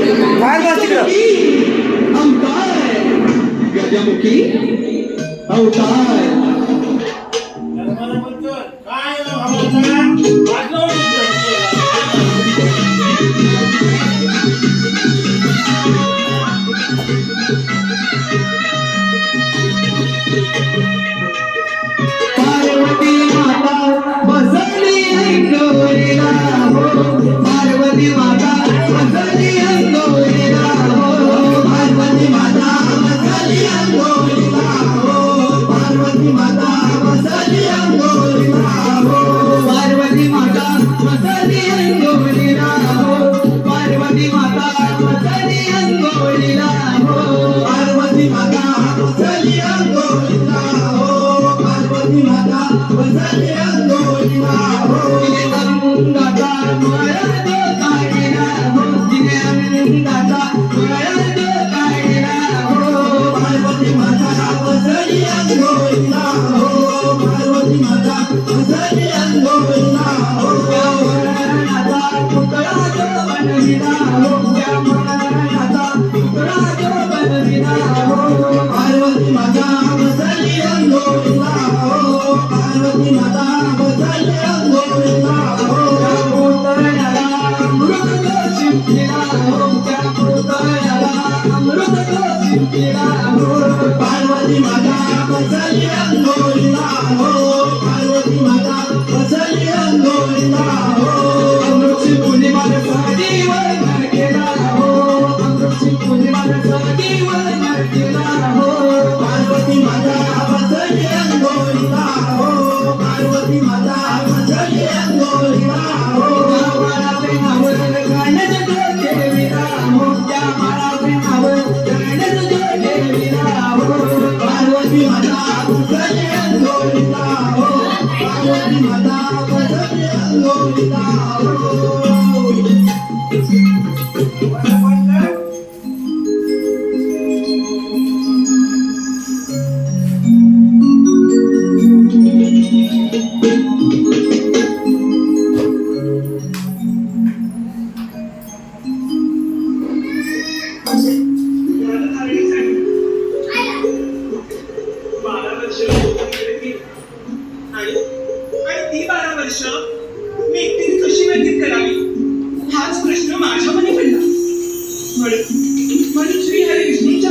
बाहेर बस तिकडं अवतार गजमुखी अवतार पार्वती माता बसली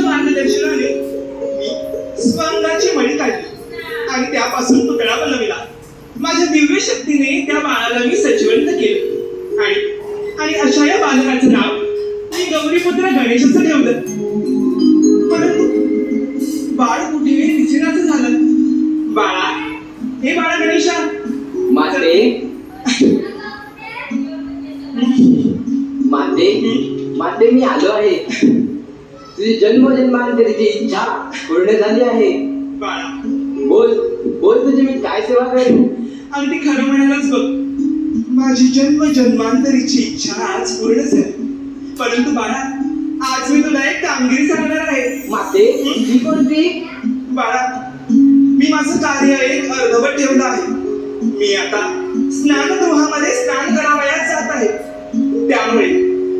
मार्गदर्शनाने मी स्वंगाची मणी काढली आणि त्यापासून तुकडा बनविला. माझ्या दिव्य शक्तीने त्या बाळाला मी सजीवंत केलं. आणि आणि अशा या बालकाचं नाव मी गौरीपुत्र गणेशाचं ठेवलं. परंतु बाळ कुठे दिसेनाचं झालं. बाळा हे बाळा गणेशा. माते. माते माते मी आलो आहे. तुझी जन्मजन्मांतरीची इच्छा पूर्ण झाली आहे. बाळा. बोल बोल तुझी मी काय सेवा करेन? अगदी खरं म्हणायलाच बघ. माझी जन्म जन्मांतरीची इच्छा आज पूर्ण झाली. परंतु बाळा आज मी तुला एक कामगिरी सांगणार आहे. माते ही कोणती? बाळा मी माझं कार्य एक अर्धवट ठेवलं आहे. मी आता स्नानगृहामध्ये स्नान करावयास जात आहे. त्यामुळे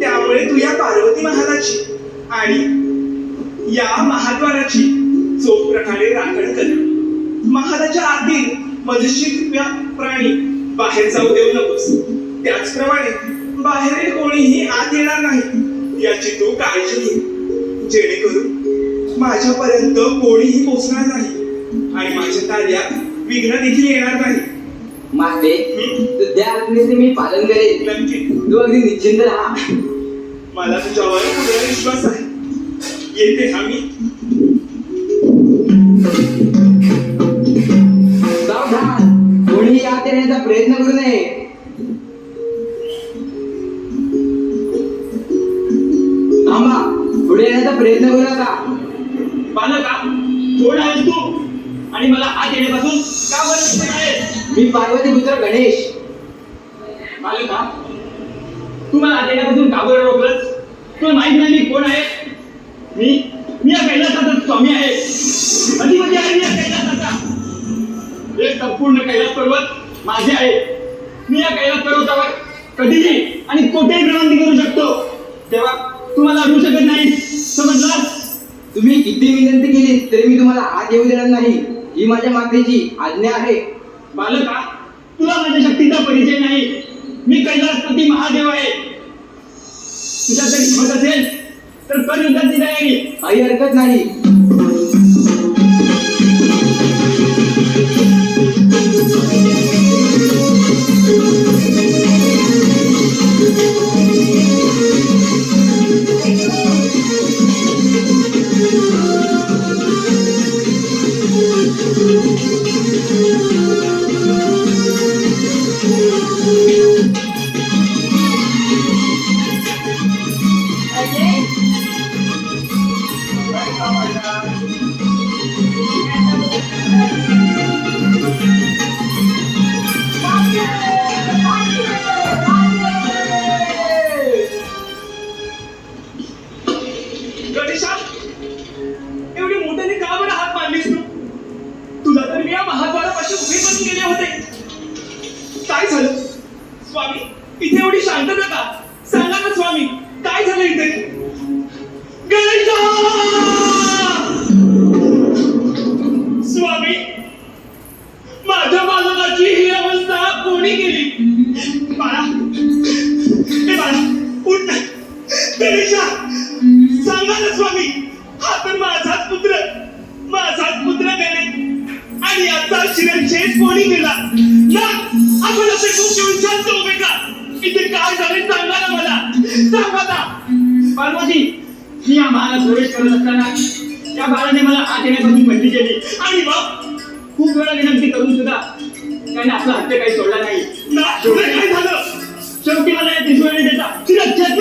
त्यामुळे तू या पार्वती महालाची आणि या महाद्वाराची चोख प्रकारे राखण कर. महालाच्या आतील मजशीर प्राणी बाहेर जाऊ देऊ नकोस. त्याचप्रमाणे बाहेरील कोणीही आत येणार नाही. याची तू काळजी घे. जेणेकरून माझ्यापर्यंत कोणीही पोचणार नाही आणि माझ्या कार्यात विघ्न देखील येणार नाही. माते तुझ्या आज्ञेचे मी पालन करेन. नक्की. तू अगदी निश्चिंत राहा. मला तुझ्यावर पूर्ण विश्वास आहे. येते हा मी. येण्याचा प्रयत्न करू नये. थांबा पुढे येण्याचा प्रयत्न करू नका. बालका कोण आहेस तू? आणि मला आत येण्यापासून का बरं मी पार्वती पुत्र गणेश. बालका तू मला आत येण्यापासून का बरं रोखलंस? तुला माहीत नाही मी कोण आहे. मी मी या कैलासाचा स्वामी आहे. अधिपती आहे मी या कैलासाचा. हे संपूर्ण कैलास पर्वत माझे आहे मी या कैलास पर्वतावर कधीही आणि कोठेही भ्रमंती करू शकतो. तेव्हा तुम्हाला अडवू शकत नाही. समजलं? तुम्ही किती विनंती केली तरी मी तुम्हाला आत येऊ देणार नाही. ही माझ्या मातेची आज्ञा आहे. बालका तुला माझ्या शक्तीचा परिचय नाही. मी कैलासपती महादेव आहे. तुझ्यासाठी जर असेल तर कर युद्धाची तयारी. काही हरकत नाही. या महाद्वारापाशी उभे करून गेले होते. काय झालं? स्वामी इथे एवढी शांतता का? सांगा ना स्वामी काय झालं इथे? स्वामी माझ्या बालकाची ही अवस्था कोणी केली? बाळा हे बाळा उठ. गणेशा सांगा ना स्वामी शिरच्छेद कोणी केला? ना आपण असे खूप घेऊन शांत उभे का? इथे काय झाले सांगा ना मला. सांगा ना. पार्वती मी या महालात प्रवेश करत असताना त्या बाळाने मला आत येण्यापासून बंदी केली. आणि मग खूप वेळा विनंती करून सुद्धा त्याने आपला हत्या काही सोडला नाही. काय झालं? शेवटी मला त्रिशूळाने त्याचा शिरच्छेद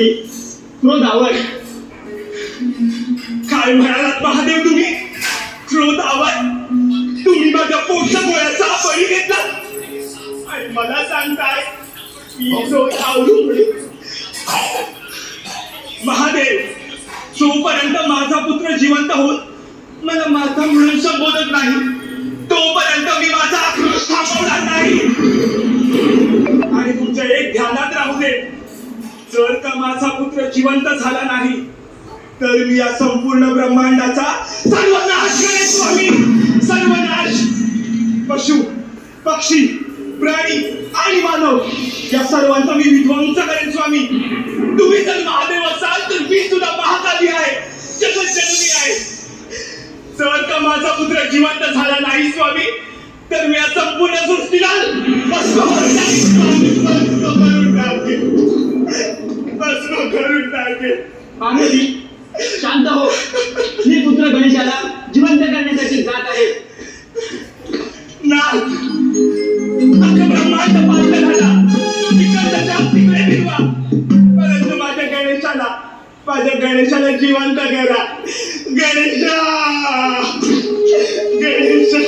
वरती क्रोधावर काय म्हणालात महादेव तुम्ही? क्रोधावर तुम्ही माझ्या पोटच्या गोळ्याचा बळी घेतला. आणि मला सांगताय मी महादेव जोपर्यंत माझा पुत्र जिवंत होत मला माझा म्हणून संबोधत नाही तोपर्यंत मी माझा आक्रोश थांबवणार नाही. आणि तुमच्या एक ध्यानात राहू दे. जर का माझा पुत्र जिवंत झाला नाही तर मी या संपूर्ण ब्रह्मांडाचा सर्वनाश करेन स्वामी. सर्वनाश. पशु पक्षी प्राणी आणि मानव या सर्वांचा मी विध्वंस करेन स्वामी. तुम्ही जर महादेव असाल तर मी सुद्धा महाकाली आहे जगत जननी आहे. जर का माझा पुत्र जिवंत झाला नाही स्वामी तर मी या संपूर्ण सृष्टीला भस्म करून टाकेन पार्वती शांत हो. मी पुत्र गणेशाला जिवंत करण्यासाठी जात आहे. अख्खं ब्रह्मांड पालट झाला. तिकडचा जाप तिकडे फिरवा परंतु माझ्या गणेशाला माझ्या गणेशाला जिवंत करा. गणेशा! गणेशा!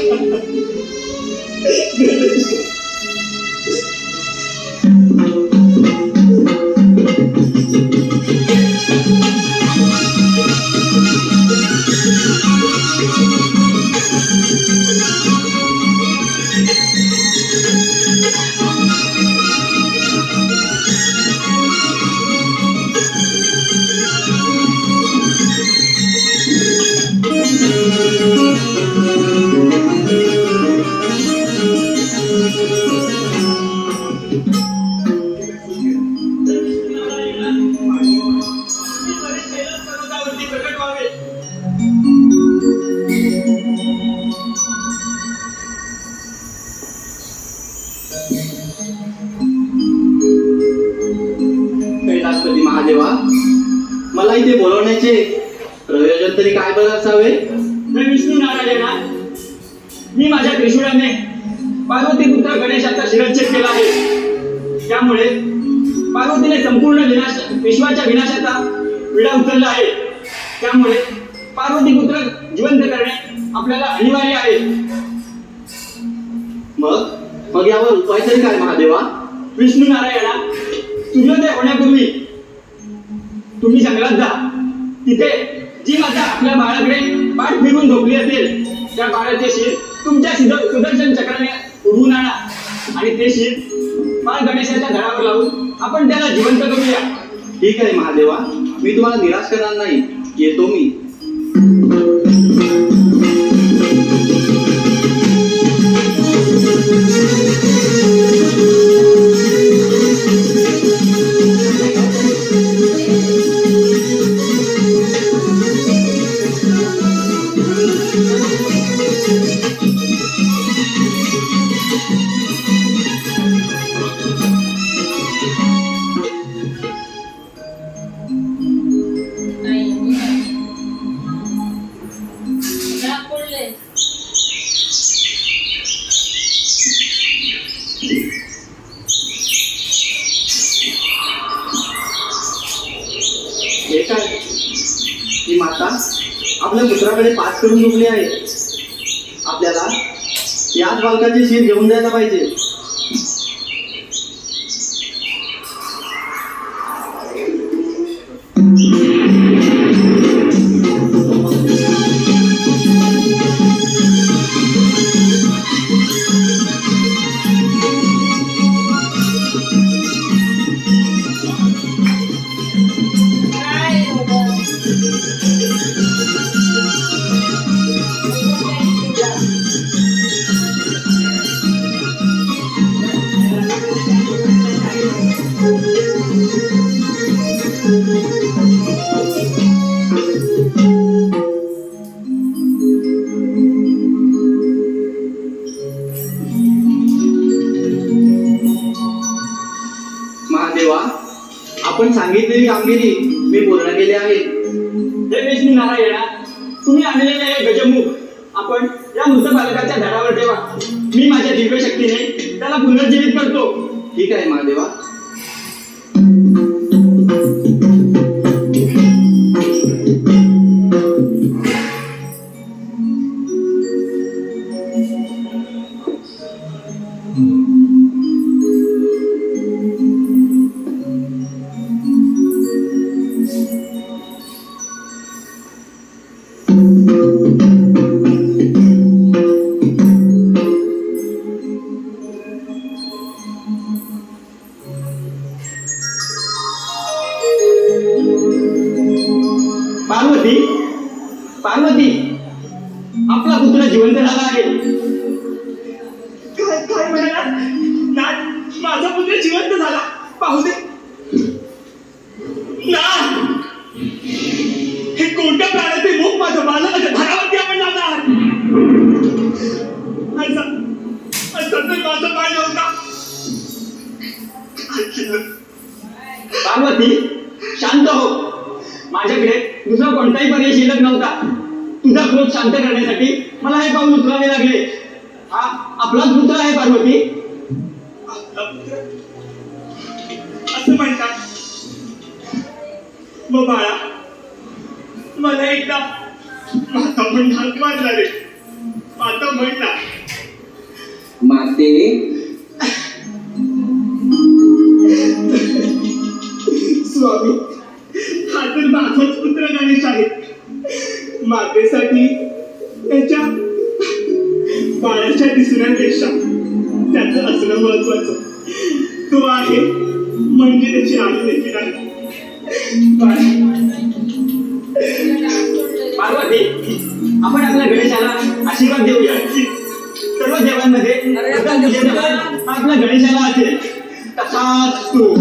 गणेशा! पार्वती शिरच्छेद केला आहे. त्यामुळे पार्वतीने संपूर्ण विनाश विश्वाच्या विनाशाचा विडा उचलला आहे. त्यामुळे पार्वती पुत्र जिवंत करणे आपल्याला अनिवार्य आहे. मग मग यावर उपाय तरी काय महादेवा? विष्णू नारायणा सूर्योदय होण्यापूर्वी तुम्ही जंगलात जा. तिथे जी माता आपल्या बाळाकडे पाठ फिरून झोपली असेल त्या बाळाचे शिर तुमच्या सुदर्शन चक्राने उडवून आणा. आणि ते शीत पान गणेशाच्या घरावर लावून आपण त्याला जिवंत करूया. ठीक आहे महादेवा. मी तुम्हाला निराश करणार नाही. येतो मी. पुत्राकडे करून झोपली आहे. आपल्याला याच बालकाचे शीर घेऊन द्यायला पाहिजे. पूर्ण केली आहे. हे विष्णू नारायणा तुम्ही आणलेले हे गजमुख आपण या मृत बालकाच्या धडावर ठेवा. मी माझ्या दिव्य शक्तीने त्याला पुनर्जीवित करतो. ठीक आहे महादेवा. पाहू दे नाथ हे कोणत्या प्राण्याचे मुख माझं बालकाच्या धरावरती आपण जाणार माझं? पार्वती शांत हो. माझ्याकडे दुसरा कोणताही पर्याय शिल्लक नव्हता. तुझा क्रोध शांत करण्यासाठी मला हे पाऊल उचलावे लागले. हा आपलाच पुत्र आहे पार्वती. आपला पुत्र? असं म्हणतात. मग बाळा मला एकदा माता हात मारला रे माता म्हणला माते स्वामी हा तर माझाच पुत्र गणेश आहे. मातेसाठी त्याच्या बाळाच्या दिसण्यापेक्षा त्याचं असणं महत्वाचं तो आहे म्हणजे त्याची आई देखील आहे. पार्वती आपण आपल्या गणेशाला आशीर्वाद देऊया. सर्व देवांमध्ये आपल्या गणेशाला असेल. तसाच तो.